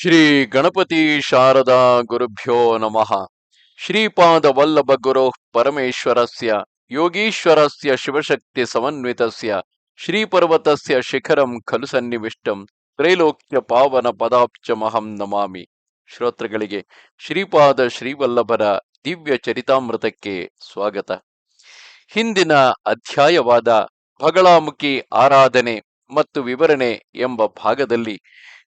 ಶ್ರೀ ಗಣಪತಿ ಶಾರದಾ ಗುರುಭ್ಯೋ ನಮಃ. ಶ್ರೀಪಾದ ವಲ್ಲಭ ಗುರು ಪರಮೇಶ್ವರಸ್ಯ, ಯೋಗೀಶ್ವರಸ್ಯ ಶಿವಶಕ್ತಿ ಸಮನ್ವಿತಸ್ಯ, ಶ್ರೀಪರ್ವತಸ್ಯ ಶಿಖರಂ ಖಲು ಸನ್ನಿವಿಷ್ಟಂ, ತ್ರೈಲೋಕ್ಯ ಪಾವನ ಪದಾಬ್ಜಮಹಂ ನಮಾಮಿ. ಶ್ರೋತೃಗಳಿಗೆ ಶ್ರೀಪಾದ ಶ್ರೀವಲ್ಲಭರ ದಿವ್ಯ ಚರಿತಾಮೃತಕ್ಕೆ ಸ್ವಾಗತ. ಹಿಂದಿನ ಅಧ್ಯಾಯವಾದ ಬಗಳಾಮುಖಿ ಆರಾಧನೆ ಮತ್ತು ವಿವರಣೆ ಎಂಬ ಭಾಗದಲ್ಲಿ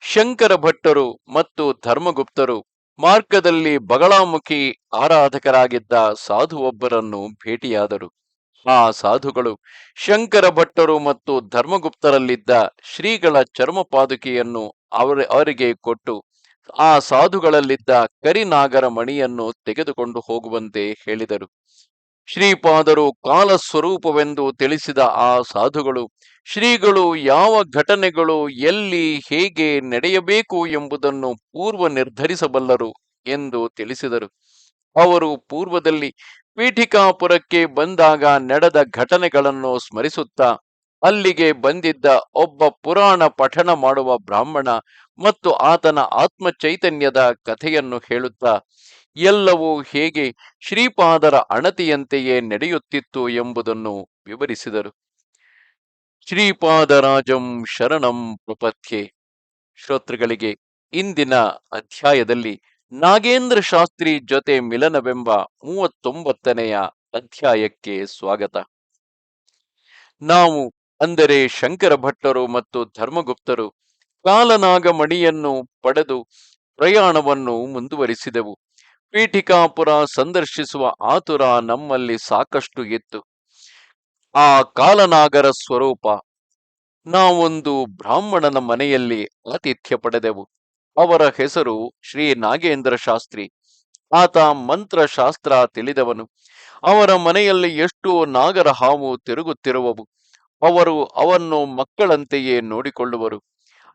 ಶಂಕರ ಭಟ್ಟರು ಮತ್ತು ಧರ್ಮಗುಪ್ತರು ಮಾರ್ಗದಲ್ಲಿ ಬಗಳಾಮುಖಿ ಆರಾಧಕರಾಗಿದ್ದ ಸಾಧುವೊಬ್ಬರನ್ನು ಭೇಟಿಯಾದರು. ಆ ಸಾಧುಗಳು ಶಂಕರ ಭಟ್ಟರು ಮತ್ತು ಧರ್ಮಗುಪ್ತರಲ್ಲಿದ್ದ ಶ್ರೀಗಳ ಚರ್ಮ ಪಾದುಕೆಯನ್ನು ಅವರ ಅವರಿಗೆ ಕೊಟ್ಟು, ಆ ಸಾಧುಗಳಲ್ಲಿದ್ದ ಕರಿನಾಗರ ಮಣಿಯನ್ನು ತೆಗೆದುಕೊಂಡು ಹೋಗುವಂತೆ ಹೇಳಿದರು. ಶ್ರೀಪಾದರು ಕಾಲ ಸ್ವರೂಪವೆಂದು ತಿಳಿಸಿದ ಆ ಸಾಧುಗಳು, ಶ್ರೀಗಳು ಯಾವ ಘಟನೆಗಳು ಎಲ್ಲಿ ಹೇಗೆ ನಡೆಯಬೇಕು ಎಂಬುದನ್ನು ಪೂರ್ವ ನಿರ್ಧರಿಸಬಲ್ಲರು ಎಂದು ತಿಳಿಸಿದರು. ಅವರು ಪೂರ್ವದಲ್ಲಿ ಪೀಠಿಕಾಪುರಕ್ಕೆ ಬಂದಾಗ ನಡೆದ ಘಟನೆಗಳನ್ನು ಸ್ಮರಿಸುತ್ತಾ, ಅಲ್ಲಿಗೆ ಬಂದಿದ್ದ ಒಬ್ಬ ಪುರಾಣ ಪಠಣ ಮಾಡುವ ಬ್ರಾಹ್ಮಣ ಮತ್ತು ಆತನ ಆತ್ಮ ಚೈತನ್ಯದ ಕಥೆಯನ್ನು ಹೇಳುತ್ತಾ ಎಲ್ಲವೂ ಹೇಗೆ ಶ್ರೀಪಾದರ ಅಣತಿಯಂತೆಯೇ ನಡೆಯುತ್ತಿತ್ತು ಎಂಬುದನ್ನು ವಿವರಿಸಿದರು. ಶ್ರೀಪಾದರಾಜಂ ಶರಣಂ ಪ್ರಪಥ್ಯೆ ಶ್ರೋತೃಗಳಿಗೆ, ಇಂದಿನ ಅಧ್ಯಾಯದಲ್ಲಿ ನಾಗೇಂದ್ರ ಶಾಸ್ತ್ರಿ ಜೊತೆ ಮಿಲನವೆಂಬ ಮೂವತ್ತೊಂಬತ್ತನೆಯ ಅಧ್ಯಾಯಕ್ಕೆ ಸ್ವಾಗತ. ನಾವು ಅಂದರೆ ಶಂಕರ ಭಟ್ಟರು ಮತ್ತು ಧರ್ಮಗುಪ್ತರು, ಕಾಲನಾಗಮಣಿಯನ್ನು ಪಡೆದು ಪ್ರಯಾಣವನ್ನು ಮುಂದುವರಿಸಿದೆವು. ಪೀಠಿಕಾಪುರ ಸಂದರ್ಶಿಸುವ ಆತುರ ನಮ್ಮಲ್ಲಿ ಸಾಕಷ್ಟು ಇತ್ತು ಆ ಕಾಲನಾಗರ ಸ್ವರೂಪ, ನಾವೊಂದು ಬ್ರಾಹ್ಮಣನ ಮನೆಯಲ್ಲಿ ಆತಿಥ್ಯ ಪಡೆದೆವು. ಅವರ ಹೆಸರು ಶ್ರೀ ನಾಗೇಂದ್ರ ಶಾಸ್ತ್ರಿ. ಆತ ಮಂತ್ರಶಾಸ್ತ್ರ ತಿಳಿದವನು. ಅವರ ಮನೆಯಲ್ಲಿ ಎಷ್ಟು ನಾಗರ ಹಾವು ತಿರುಗುತ್ತಿರುವವು, ಅವರು ಅವನ್ನು ಮಕ್ಕಳಂತೆಯೇ ನೋಡಿಕೊಳ್ಳುವರು.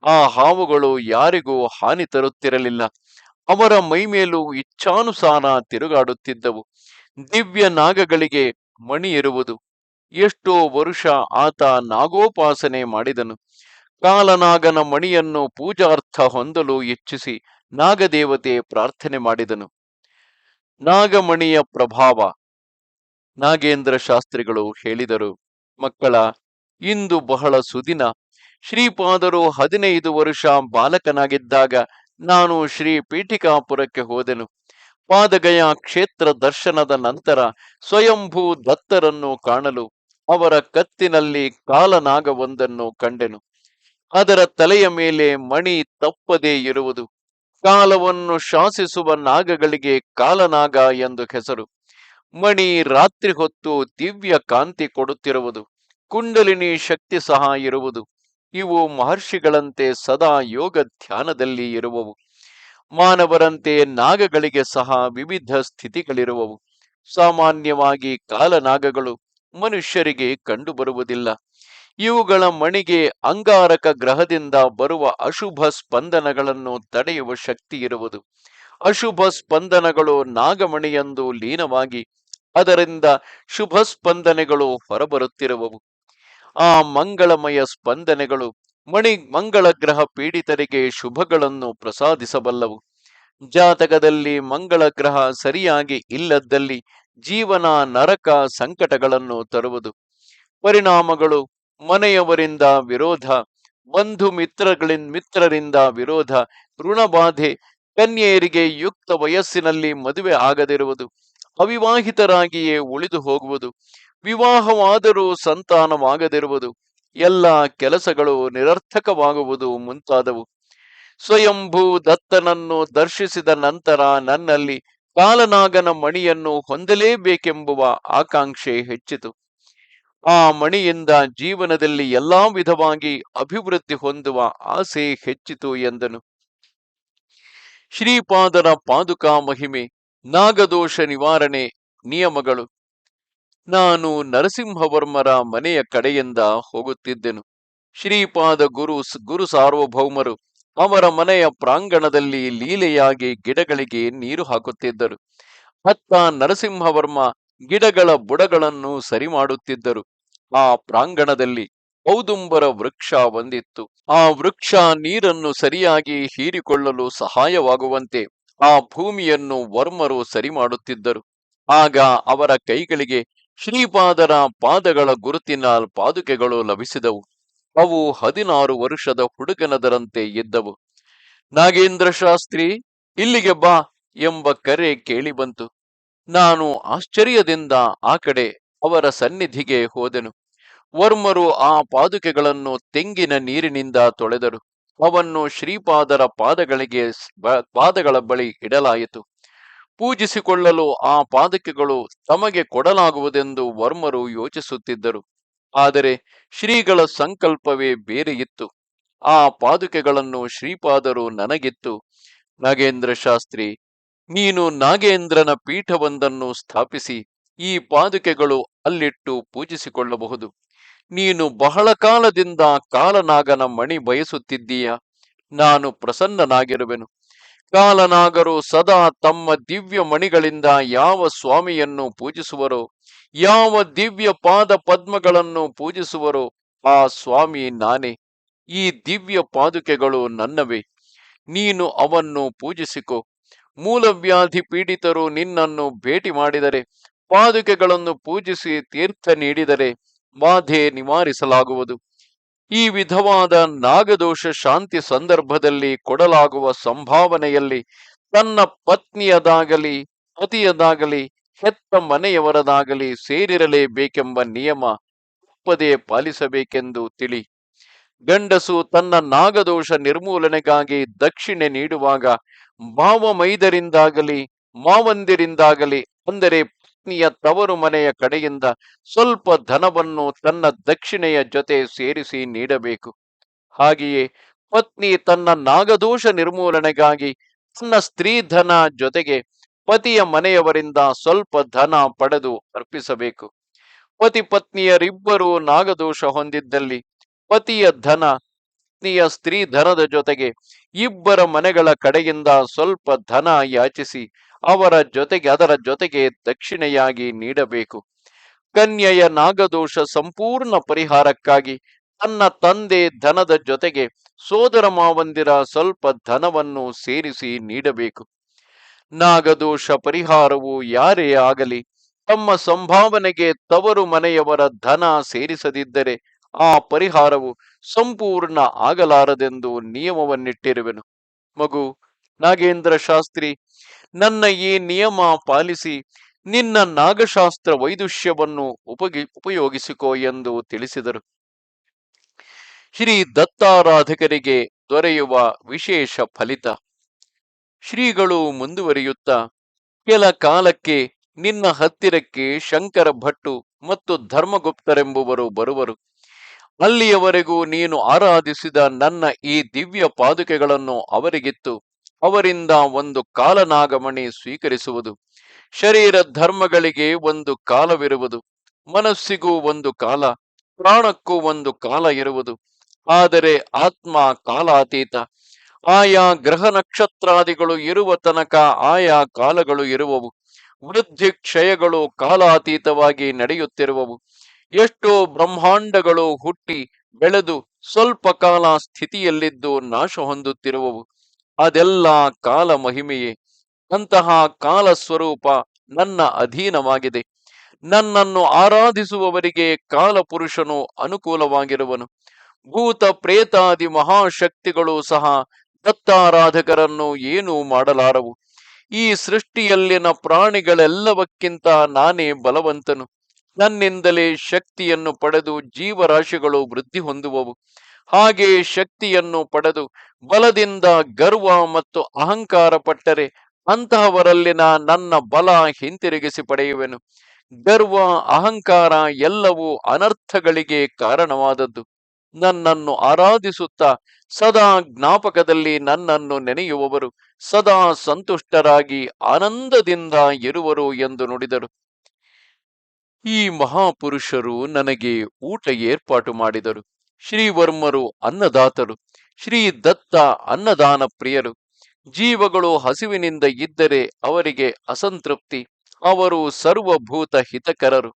ಆ ಹಾವುಗಳು ಯಾರಿಗೂ ಹಾನಿ ತರುತ್ತಿರಲಿಲ್ಲ. ಅವರ ಮೈಮೇಲೂ ಇಚ್ಛಾನುಸಾರ ತಿರುಗಾಡುತ್ತಿದ್ದವು. ದಿವ್ಯ ನಾಗಗಳಿಗೆ ಮಣಿ ಇರುವುದು ಎಷ್ಟೋ ವರುಷ ಆತ ನಾಗೋಪಾಸನೆ ಮಾಡಿದನು. ಕಾಲನಾಗನ ಮಣಿಯನ್ನು ಪೂಜಾರ್ಥ ಹೊಂದಲು ಇಚ್ಛಿಸಿ ನಾಗದೇವತೆ ಪ್ರಾರ್ಥನೆ ಮಾಡಿದನು. ನಾಗಮಣಿಯ ಪ್ರಭಾವ, ನಾಗೇಂದ್ರ ಶಾಸ್ತ್ರಿಗಳು ಹೇಳಿದರು. ಮಕ್ಕಳ, ಇಂದು ಬಹಳ ಸುದಿನ. ಶ್ರೀಪಾದರು ಹದಿನೈದು ವರುಷ ಬಾಲಕನಾಗಿದ್ದಾಗ ನಾನು ಶ್ರೀ ಪೀಠಿಕಾಪುರಕ್ಕೆ ಹೋದೆನು. ಪಾದಗಯ ಕ್ಷೇತ್ರ ದರ್ಶನದ ನಂತರ ಸ್ವಯಂಭೂ ದತ್ತರನ್ನು ಕಾಣಲು ಅವರ ಕತ್ತಿನಲ್ಲಿ ಕಾಲನಾಗವೊಂದನ್ನು ಕಂಡೆನು. ಅದರ ತಲೆಯ ಮೇಲೆ ಮಣಿ ತಪ್ಪದೇ ಇರುವುದು. ಕಾಲವನ್ನು ಶಾಸಿಸುವ ನಾಗಗಳಿಗೆ ಕಾಲನಾಗ ಎಂದು ಹೆಸರು. ಮಣಿ ರಾತ್ರಿ ಹೊತ್ತು ದಿವ್ಯ ಕಾಂತಿ ಕೊಡುತ್ತಿರುವುದು. ಕುಂಡಲಿನಿ ಶಕ್ತಿ ಸಹ ಇರುವುದು. ಇವು ಮಹರ್ಷಿಗಳಂತೆ ಸದಾ ಯೋಗ ಧ್ಯಾನದಲ್ಲಿ ಇರುವವು. ಮಾನವರಂತೆ ನಾಗಗಳಿಗೆ ಸಹ ವಿವಿಧ ಸ್ಥಿತಿಗಳಿರುವವು. ಸಾಮಾನ್ಯವಾಗಿ ಕಾಲನಾಗಗಳು ಮನುಷ್ಯರಿಗೆ ಕಂಡುಬರುವುದಿಲ್ಲ. ಇವುಗಳ ಮಣಿಗೆ ಅಂಗಾರಕ ಗ್ರಹದಿಂದ ಬರುವ ಅಶುಭ ಸ್ಪಂದನಗಳನ್ನು ತಡೆಯುವ ಶಕ್ತಿ ಇರುವುದು. ಅಶುಭ ಸ್ಪಂದನಗಳು ನಾಗಮಣಿಯಂದು ಲೀನವಾಗಿ ಅದರಿಂದ ಶುಭ ಸ್ಪಂದನೆಗಳು ಹೊರಬರುತ್ತಿರುವವು. ಆ ಮಂಗಳಮಯ ಸ್ಪಂದನೆಗಳು ಮಣಿ ಮಂಗಳ ಗ್ರಹ ಪೀಡಿತರಿಗೆ ಶುಭಗಳನ್ನು ಪ್ರಸಾದಿಸಬಲ್ಲವು. ಜಾತಕದಲ್ಲಿ ಮಂಗಳ ಗ್ರಹ ಸರಿಯಾಗಿ ಇಲ್ಲದ್ದಲ್ಲಿ ಜೀವನ ನರಕ ಸಂಕಟಗಳನ್ನು ತರುವುದು. ಪರಿಣಾಮಗಳು ಮನೆಯವರಿಂದ ವಿರೋಧ, ಬಂಧು ಮಿತ್ರಗಳಿಂದ ಮಿತ್ರರಿಂದ ವಿರೋಧ, ಋಣಬಾಧೆ, ಕನ್ಯೆಯರಿಗೆ ಯುಕ್ತ ವಯಸ್ಸಿನಲ್ಲಿ ಮದುವೆ ಆಗದಿರುವುದು, ಅವಿವಾಹಿತರಾಗಿಯೇ ಉಳಿದು ಹೋಗುವುದು ವಿವಾಹವಾದರೂ ಸಂತಾನವಾಗದಿರುವುದು. ಎಲ್ಲ ಕೆಲಸಗಳು ನಿರರ್ಥಕವಾಗುವುದು ಮುಂತಾದವು. ಸ್ವಯಂಭೂ ದತ್ತನನ್ನು ದರ್ಶಿಸಿದ ನಂತರ ನನ್ನಲ್ಲಿ ಕಾಲನಾಗನ ಮಣಿಯನ್ನು ಹೊಂದಲೇಬೇಕೆಂಬುವ ಆಕಾಂಕ್ಷೆ ಹೆಚ್ಚಿತು. ಆ ಮಣಿಯಿಂದ ಜೀವನದಲ್ಲಿ ಎಲ್ಲಾ ವಿಧವಾಗಿ ಅಭಿವೃದ್ಧಿ ಹೊಂದುವ ಆಸೆ ಹೆಚ್ಚಿತು ಎಂದನು. ಶ್ರೀಪಾದರ ಪಾದುಕಾ ಮಹಿಮೆ, ನಾಗದೋಷ ನಿವಾರಣೆ ನಿಯಮಗಳು. ನಾನು ನರಸಿಂಹವರ್ಮರ ಮನೆಯ ಕಡೆಯಿಂದ ಹೋಗುತ್ತಿದ್ದೆನು. ಶ್ರೀಪಾದ ಗುರು ಗುರು ಸಾರ್ವಭೌಮರು ಅವರ ಮನೆಯ ಪ್ರಾಂಗಣದಲ್ಲಿ ಲೀಲೆಯಾಗಿ ಗಿಡಗಳಿಗೆ ನೀರು ಹಾಕುತ್ತಿದ್ದರು. ಅತ್ತ ನರಸಿಂಹವರ್ಮ ಗಿಡಗಳ ಬುಡಗಳನ್ನು ಸರಿ ಮಾಡುತ್ತಿದ್ದರು ಆ ಪ್ರಾಂಗಣದಲ್ಲಿ ಔದುಂಬರ ವೃಕ್ಷ ಒಂದಿತ್ತು ಆ ವೃಕ್ಷ ನೀರನ್ನು ಸರಿಯಾಗಿ ಹೀರಿಕೊಳ್ಳಲು ಸಹಾಯವಾಗುವಂತೆ ಆ ಭೂಮಿಯನ್ನು ವರ್ಮರು ಸರಿ ಮಾಡುತ್ತಿದ್ದರು ಆಗ ಅವರ ಕೈಗಳಿಗೆ ಶ್ರೀಪಾದರ ಪಾದಗಳ ಗುರುತಿನ ಪಾದುಕೆಗಳು ಲಭಿಸಿದವು. ಅವು ಹದಿನಾರು ವರ್ಷದ ಹುಡುಗನದರಂತೆ ಇದ್ದವು. ನಾಗೇಂದ್ರ ಶಾಸ್ತ್ರಿ, ಇಲ್ಲಿಗೆ ಬಾ ಎಂಬ ಕರೆ ಕೇಳಿಬಂತು ನಾನು ಆಶ್ಚರ್ಯದಿಂದ ಆ ಕಡೆ ಅವರ ಸನ್ನಿಧಿಗೆ ಹೋದೆನು. ವರ್ಮರು ಆ ಪಾದುಕೆಗಳನ್ನು ತೆಂಗಿನ ನೀರಿನಿಂದ ತೊಳೆದರು. ಅವನ್ನು ಶ್ರೀಪಾದರ ಪಾದಗಳಿಗೆ ಪಾದಗಳ ಬಳಿ ಇಡಲಾಯಿತು. ಪೂಜಿಸಿಕೊಳ್ಳಲು ಆ ಪಾದಕೆಗಳು ತಮಗೆ ಕೊಡಲಾಗುವುದೆಂದು ವರ್ಮರು ಯೋಚಿಸುತ್ತಿದ್ದರು. ಆದರೆ ಶ್ರೀಗಳ ಸಂಕಲ್ಪವೇ ಬೇರೆ ಇತ್ತು ಆ ಪಾದುಕೆಗಳನ್ನು ಶ್ರೀಪಾದರು ನನಗಿತ್ತು. ನಾಗೇಂದ್ರ ಶಾಸ್ತ್ರಿ, ನೀನು ನಾಗೇಂದ್ರನ ಪೀಠವೊಂದನ್ನು ಸ್ಥಾಪಿಸಿ ಈ ಪಾದುಕೆಗಳು ಅಲ್ಲಿಟ್ಟು ಪೂಜಿಸಿಕೊಳ್ಳಬಹುದು. ನೀನು ಬಹಳ ಕಾಲದಿಂದ ಕಾಲನಾಗನ ಮಣಿ ಬಯಸುತ್ತಿದ್ದೀಯ? ನಾನು ಪ್ರಸನ್ನನಾಗಿರುವೆನು. ಕಾಲನಾಗರು ಸದಾ ತಮ್ಮ ದಿವ್ಯ ಮಣಿಗಳಿಂದ ಯಾವ ಸ್ವಾಮಿಯನ್ನು ಪೂಜಿಸುವರೋ, ಯಾವ ದಿವ್ಯ ಪಾದ ಪದ್ಮಗಳನ್ನು ಪೂಜಿಸುವರೋ, ಆ ಸ್ವಾಮಿ ನಾನೇ. ಈ ದಿವ್ಯ ಪಾದುಕೆಗಳು ನನ್ನವೇ. ನೀನು ಅವನ್ನು ಪೂಜಿಸಿಕೊ. ಮೂಲವ್ಯಾಧಿ ಪೀಡಿತರು ನಿನ್ನನ್ನು ಭೇಟಿ ಮಾಡಿದರೆ, ಪಾದುಕೆಗಳನ್ನು ಪೂಜಿಸಿ ತೀರ್ಥ ನೀಡಿದರೆ, ಬಾಧೆ ನಿವಾರಿಸಲಾಗುವುದು. ಈ ವಿಧವಾದ ನಾಗದೋಷ ಶಾಂತಿ ಸಂದರ್ಭದಲ್ಲಿ ಕೊಡಲಾಗುವ ಸಂಭಾವನೆಯಲ್ಲಿ ತನ್ನ ಪತ್ನಿಯದಾಗಲಿ, ಪತಿಯದಾಗಲಿ, ಹೆತ್ತ ಮನೆಯವರದಾಗಲಿ ಸೇರಿರಲೇಬೇಕೆಂಬ ನಿಯಮ ಒಪ್ಪದೇ ಪಾಲಿಸಬೇಕೆಂದು ತಿಳಿ. ಗಂಡಸು ತನ್ನ ನಾಗದೋಷ ನಿರ್ಮೂಲನೆಗಾಗಿ ದಕ್ಷಿಣೆ ನೀಡುವಾಗ ಭಾವಮೈದರಿಂದಾಗಲಿ, ಮಾವಂದಿರಿಂದಾಗಲಿ, ಅಂದರೆ ಪತ್ನಿಯ ತವರು ಮನೆಯ ಕಡೆಯಿಂದ ಸ್ವಲ್ಪ ಧನವನ್ನು ತನ್ನ ದಕ್ಷಿಣೆಯ ಜೊತೆ ಸೇರಿಸಿ ನೀಡಬೇಕು. ಹಾಗೆಯೇ ಪತ್ನಿ ತನ್ನ ನಾಗದೋಷ ನಿರ್ಮೂಲನೆಗಾಗಿ ತನ್ನ ಸ್ತ್ರೀಧನ ಜೊತೆಗೆ ಪತಿಯ ಮನೆಯವರಿಂದ ಸ್ವಲ್ಪ ಧನ ಪಡೆದು ಅರ್ಪಿಸಬೇಕು. ಪತಿ ಪತ್ನಿಯರಿಬ್ಬರೂ ನಾಗದೋಷ ಹೊಂದಿದ್ದಲ್ಲಿ ಪತಿಯ ಧನ, ಪತ್ನಿಯ ಸ್ತ್ರೀ ಧನದ ಜೊತೆಗೆ ಇಬ್ಬರ ಮನೆಗಳ ಕಡೆಯಿಂದ ಸ್ವಲ್ಪ ಧನ ಯಾಚಿಸಿ ಅವರ ಜೊತೆಗೆ, ಅದರ ಜೊತೆಗೆ ದಕ್ಷಿಣೆಯಾಗಿ ನೀಡಬೇಕು. ಕನ್ಯೆಯ ನಾಗದೋಷ ಸಂಪೂರ್ಣ ಪರಿಹಾರಕ್ಕಾಗಿ ತನ್ನ ತಂದೆ ಧನದ ಜೊತೆಗೆ ಸೋದರ ಮಾವಂದಿರ ಸ್ವಲ್ಪ ಧನವನ್ನು ಸೇರಿಸಿ ನೀಡಬೇಕು. ನಾಗದೋಷ ಪರಿಹಾರವು ಯಾರೇ ಆಗಲಿ, ತಮ್ಮ ಸಂಭಾವನೆಗೆ ತವರು ಮನೆಯವರ ಧನ ಸೇರಿಸದಿದ್ದರೆ ಆ ಪರಿಹಾರವು ಸಂಪೂರ್ಣ ಆಗಲಾರದೆಂದು ನಿಯಮವನ್ನಿಟ್ಟಿರುವೆನು. ಮಗು ನಾಗೇಂದ್ರ ಶಾಸ್ತ್ರಿ ನನ್ನ ಈ ನಿಯಮ ಪಾಲಿಸಿ, ನಿನ್ನ ನಾಗಶಾಸ್ತ್ರ ವೈದುಷ್ಯವನ್ನು ಉಪಗಿ, ಉಪಯೋಗಿಸಿಕೋ ಎಂದು ತಿಳಿಸಿದರು. ಶ್ರೀ ದತ್ತಾರಾಧಕರಿಗೆ ದೊರೆಯುವ ವಿಶೇಷ ಫಲಿತ. ಶ್ರೀಗಳು ಮುಂದುವರಿಯುತ್ತಾ, ಕೆಲ ಕಾಲಕ್ಕೆ ನಿನ್ನ ಹತ್ತಿರಕ್ಕೆ ಶಂಕರ ಭಟ್ಟು ಮತ್ತು ಧರ್ಮಗುಪ್ತರೆಂಬುವರು ಬರುವರು. ಅಲ್ಲಿಯವರೆಗೂ ನೀನು ಆರಾಧಿಸಿದ ನನ್ನ ಈ ದಿವ್ಯ ಪಾದುಕೆಗಳನ್ನು ಅವರಿಗಿತ್ತು. ಅವರಿಂದ ಒಂದು ಕಾಲನಾಗಮಣಿ ಸ್ವೀಕರಿಸುವುದು. ಶರೀರ ಧರ್ಮಗಳಿಗೆ ಒಂದು ಕಾಲವಿರುವುದು. ಮನಸ್ಸಿಗೂ ಒಂದು ಕಾಲ. ಪ್ರಾಣಕ್ಕೂ ಒಂದು ಕಾಲ ಇರುವುದು. ಆದರೆ ಆತ್ಮ ಕಾಲಾತೀತ. ಆಯಾ ಗ್ರಹ ನಕ್ಷತ್ರಾದಿಗಳು ಇರುವ ತನಕ ಆಯಾ ಕಾಲಗಳು ಇರುವವು. ವೃದ್ಧಿ ಕ್ಷಯಗಳು ಕಾಲಾತೀತವಾಗಿ ನಡೆಯುತ್ತಿರುವವು. ಎಷ್ಟೋ ಬ್ರಹ್ಮಾಂಡಗಳು ಹುಟ್ಟಿ ಬೆಳೆದು ಸ್ವಲ್ಪ ಕಾಲ ಸ್ಥಿತಿಯಲ್ಲಿದ್ದು ನಾಶ ಹೊಂದುತ್ತಿರುವವು ಅದೆಲ್ಲ ಕಾಲ ಮಹಿಮೆಯೇ. ಅಂತಹ ಕಾಲ ಸ್ವರೂಪ ನನ್ನ ಅಧೀನವಾಗಿದೆ. ನನ್ನನ್ನು ಆರಾಧಿಸುವವರಿಗೆ ಕಾಲಪುರುಷನು ಅನುಕೂಲವಾಗಿರುವನು. ಭೂತ ಪ್ರೇತಾದಿ ಮಹಾಶಕ್ತಿಗಳು ಸಹ ದತ್ತಾರಾಧಕರನ್ನು ಏನೂ ಮಾಡಲಾರವು. ಈ ಸೃಷ್ಟಿಯಲ್ಲಿನ ಪ್ರಾಣಿಗಳೆಲ್ಲವಕ್ಕಿಂತ ನಾನೇ ಬಲವಂತನು. ನನ್ನಿಂದಲೇ ಶಕ್ತಿಯನ್ನು ಪಡೆದು ಜೀವರಾಶಿಗಳು ವೃದ್ಧಿ ಹೊಂದುವವು. ಹಾಗೆ ಶಕ್ತಿಯನ್ನು ಪಡೆದು ಬಲದಿಂದ ಗರ್ವ ಮತ್ತು ಅಹಂಕಾರ ಪಟ್ಟರೆ ಅಂತಹವರಲ್ಲಿನ ನನ್ನ ಬಲ ಹಿಂತಿರುಗಿಸಿ ಪಡೆಯುವೆನು. ಗರ್ವ, ಅಹಂಕಾರ ಎಲ್ಲವೂ ಅನರ್ಥಗಳಿಗೆ ಕಾರಣವಾದದ್ದು. ನನ್ನನ್ನು ಆರಾಧಿಸುತ್ತಾ ಸದಾ ಜ್ಞಾಪಕದಲ್ಲಿ ನನ್ನನ್ನು ನೆನೆಯುವವರು, ಸದಾ ಸಂತುಷ್ಟರಾಗಿ ಆನಂದದಿಂದ ಇರುವರು ಎಂದು ನುಡಿದರು. ಈ ಮಹಾಪುರುಷರು ನನಗೆ ಊಟ ಏರ್ಪಾಟು ಮಾಡಿದರು. ಶ್ರೀವರ್ಮರು ಅನ್ನದಾತರು ಶ್ರೀ ದತ್ತ ಅನ್ನದಾನ ಪ್ರಿಯರು ಜೀವಗಳು ಹಸಿವಿನಿಂದ ಇದ್ದರೆ ಅವರಿಗೆ ಅಸಂತೃಪ್ತಿ, ಅವರು ಸರ್ವಭೂತ ಹಿತಕರರು.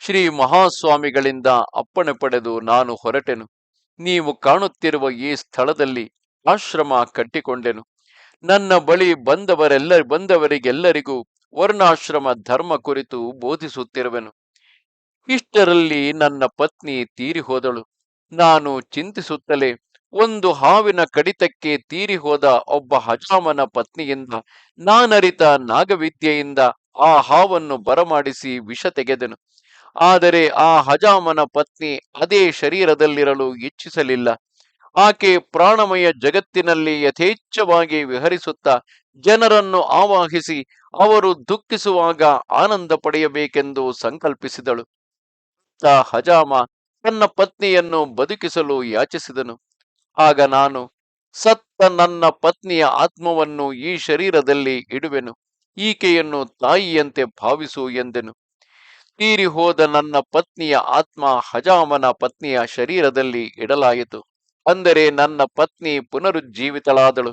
ಶ್ರೀ ಮಹಾಸ್ವಾಮಿಗಳಿಂದ ಅಪ್ಪಣೆ ಪಡೆದು ನಾನು ಹೊರಟೆನು. ನೀವು ಕಾಣುತ್ತಿರುವ ಈ ಸ್ಥಳದಲ್ಲಿ ಆಶ್ರಮ ಕಟ್ಟಿಕೊಂಡೆನು. ನನ್ನ ಬಳಿ ಬಂದವರೆಲ್ಲ, ಬಂದವರಿಗೆಲ್ಲರಿಗೂ ವರ್ಣಾಶ್ರಮ ಧರ್ಮ ಕುರಿತು ಬೋಧಿಸುತ್ತಿರುವೆನು. ಇಷ್ಟರಲ್ಲಿ ನನ್ನ ಪತ್ನಿ ತೀರಿ ಹೋದಳು ನಾನು ಚಿಂತಿಸುತ್ತಲೇ ಒಂದು ಹಾವಿನ ಕಡಿತಕ್ಕೆ ತೀರಿ ಹೋದ ಒಬ್ಬ ಹಜಾಮನ ಪತ್ನಿಯಿಂದ, ನಾನರಿತ ನಾಗವಿದ್ಯೆಯಿಂದ ಆ ಹಾವನ್ನು ಬರಮಾಡಿಸಿ ವಿಷ ತೆಗೆದೆನು. ಆದರೆ ಆ ಹಜಾಮನ ಪತ್ನಿ ಅದೇ ಶರೀರದಲ್ಲಿರಲು ಇಚ್ಛಿಸಲಿಲ್ಲ. ಆಕೆ ಪ್ರಾಣಮಯ ಜಗತ್ತಿನಲ್ಲಿ ಯಥೇಚ್ಛವಾಗಿ ವಿಹರಿಸುತ್ತಾ ಜನರನ್ನು ಆವಾಹಿಸಿ ಅವರು ದುಃಖಿಸುವಾಗ ಆನಂದ ಪಡೆಯಬೇಕೆಂದು ಸಂಕಲ್ಪಿಸಿದಳು. ಆ ಹಜಾಮ ತನ್ನ ಪತ್ನಿಯನ್ನು ಬದುಕಿಸಲು ಯಾಚಿಸಿದನು. ಆಗ ನಾನು ಸತ್ತ ನನ್ನ ಪತ್ನಿಯ ಆತ್ಮವನ್ನು ಈ ಶರೀರದಲ್ಲಿ ಇಡುವೆನು. ಈಕೆಯನ್ನು ತಾಯಿಯಂತೆ ಭಾವಿಸು ಎಂದೆನು. ತೀರಿ ಹೋದ ನನ್ನ ಪತ್ನಿಯ ಆತ್ಮ ಹಜಾಮನ ಪತ್ನಿಯ ಶರೀರದಲ್ಲಿ ಇಡಲಾಯಿತು. ಅಂದರೆ ನನ್ನ ಪತ್ನಿ ಪುನರುಜ್ಜೀವಿತಳಾದಳು.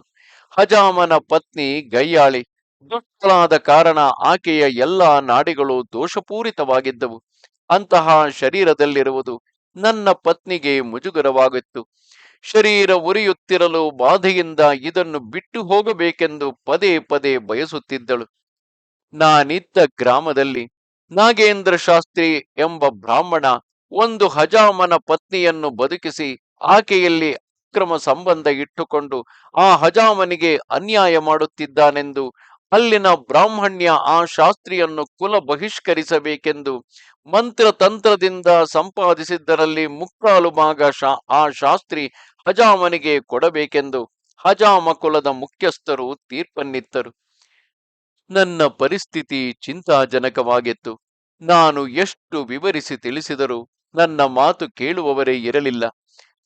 ಹಜಾಮನ ಪತ್ನಿ ಗಯ್ಯಾಳಿ ದುಷ್ಟಳಾದ ಕಾರಣ ಆಕೆಯ ಎಲ್ಲಾ ನಾಡಿಗಳು ದೋಷಪೂರಿತವಾಗಿದ್ದವು. ಅಂತಹ ಶರೀರದಲ್ಲಿರುವುದು ನನ್ನ ಪತ್ನಿಗೆ ಮುಜುಗರವಾಗಿತ್ತು. ಶರೀರ ಉರಿಯುತ್ತಿರಲು ಬಾಧೆಯಿಂದ ಇದನ್ನು ಬಿಟ್ಟು ಹೋಗಬೇಕೆಂದು ಪದೇ ಪದೇ ಬಯಸುತ್ತಿದ್ದಳು. ನಾನಿದ್ದ ಗ್ರಾಮದಲ್ಲಿ ನಾಗೇಂದ್ರ ಶಾಸ್ತ್ರಿ ಎಂಬ ಬ್ರಾಹ್ಮಣ ಒಂದು ಹಜಾಮನ ಪತ್ನಿಯನ್ನು ಬದುಕಿಸಿ ಆಕೆಯಲ್ಲಿ ಅಕ್ರಮ ಸಂಬಂಧ ಇಟ್ಟುಕೊಂಡು ಆ ಹಜಾಮನಿಗೆ ಅನ್ಯಾಯ ಮಾಡುತ್ತಿದ್ದಾನೆಂದು ಅಲ್ಲಿನ ಬ್ರಾಹ್ಮಣ್ಯ ಆ ಶಾಸ್ತ್ರಿಯನ್ನು ಕುಲ ಬಹಿಷ್ಕರಿಸಬೇಕೆಂದು ಮಂತ್ರತಂತ್ರದಿಂದ ಸಂಪಾದಿಸಿದ್ದರಲ್ಲಿ ಮುಕ್ಕಾಲು ಭಾಗ ಆ ಶಾಸ್ತ್ರಿ ಹಜಾಮನಿಗೆ ಕೊಡಬೇಕೆಂದು ಹಜಾಮ ಕುಲದ ಮುಖ್ಯಸ್ಥರು ತೀರ್ಪನ್ನಿತ್ತರು. ನನ್ನ ಪರಿಸ್ಥಿತಿ ಚಿಂತಾಜನಕವಾಗಿತ್ತು. ನಾನು ಎಷ್ಟು ವಿವರಿಸಿ ತಿಳಿಸಿದರೂ ನನ್ನ ಮಾತು ಕೇಳುವವರೇ ಇರಲಿಲ್ಲ.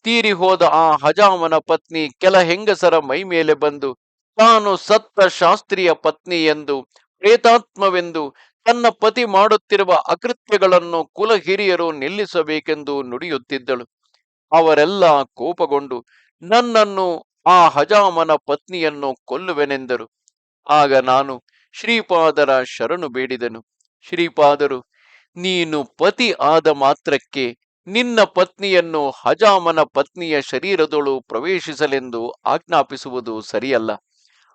ತೀರಿ ಹೋದ ಆ ಹಜಾಮನ ಪತ್ನಿ ಕೆಲ ಹೆಂಗಸರ ಮೈಮೇಲೆ ಬಂದು ತಾನು ಸತ್ತ ಶಾಸ್ತ್ರೀಯ ಪತ್ನಿ ಎಂದು, ಪ್ರೇತಾತ್ಮವೆಂದು, ತನ್ನ ಪತಿ ಮಾಡುತ್ತಿರುವ ಅಕೃತ್ಯಗಳನ್ನು ಕುಲ ಹಿರಿಯರು ನಿಲ್ಲಿಸಬೇಕೆಂದು ನುಡಿಯುತ್ತಿದ್ದಳು. ಅವರೆಲ್ಲ ಕೋಪಗೊಂಡು, ನನ್ನನ್ನು ಆ ಹಜಾಮನ ಪತ್ನಿಯನ್ನು ಕೊಲ್ಲುವೆನೆಂದರು. ಆಗ ನಾನು ಶ್ರೀಪಾದರ ಶರಣು ಬೇಡಿದನು. ಶ್ರೀಪಾದರು, ನೀನು ಪತಿ ಆದ ಮಾತ್ರಕ್ಕೆ ನಿನ್ನ ಪತ್ನಿಯನ್ನು ಹಜಾಮನ ಪತ್ನಿಯ ಶರೀರದೊಳು ಪ್ರವೇಶಿಸಲೆಂದು ಆಜ್ಞಾಪಿಸುವುದು ಸರಿಯಲ್ಲ.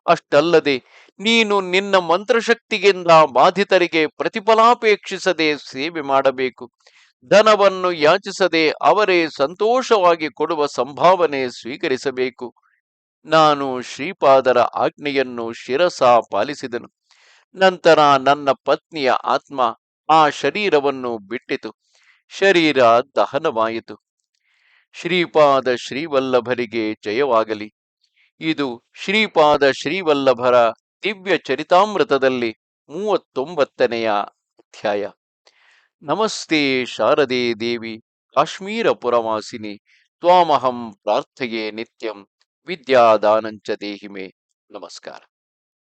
ಅಷ್ಟಲ್ಲದೆ ನೀನು ನಿನ್ನ ಮಂತ್ರಶಕ್ತಿಯಿಂದ ಬಾಧಿತರಿಗೆ ಪ್ರತಿಫಲಾಪೇಕ್ಷಿಸದೆ ಸೇವೆ ಮಾಡಬೇಕು. ಧನವನ್ನು ಯಾಚಿಸದೆ ಅವರೇ ಸಂತೋಷವಾಗಿ ಕೊಡುವ ಸಂಭಾವನೆ ಸ್ವೀಕರಿಸಬೇಕು. ನಾನು ಶ್ರೀಪಾದರ ಆಜ್ಞೆಯನ್ನು ಶಿರಸ ಪಾಲಿಸಿದನು. ನಂತರ ನನ್ನ ಪತ್ನಿಯ ಆತ್ಮ ಆ ಶರೀರವನ್ನು ಬಿಟ್ಟಿತು. ಶರೀರ ದಹನವಾಯಿತು. ಶ್ರೀಪಾದ ಶ್ರೀವಲ್ಲಭರಿಗೆ ಜಯವಾಗಲಿ. ಇದು ಶ್ರೀಪಾದ ಶ್ರೀವಲ್ಲಭರ ದಿವ್ಯ ಚರಿತಾಮೃತದಲ್ಲಿ ಮೂವತ್ತೊಂಬತ್ತನೆಯ ಅಧ್ಯಾಯ. ನಮಸ್ತೆ ಶಾರದೆ ದೇವಿ ಕಾಶ್ಮೀರ ಪುರವಾಸಿನಿ ತ್ವಾಮಹಂ ಪ್ರಾರ್ಥೆಯೇ ನಿತ್ಯಂ, ವಿದ್ಯಾದಾನಂಚ ದೇಹಿಮೆ. ನಮಸ್ಕಾರ.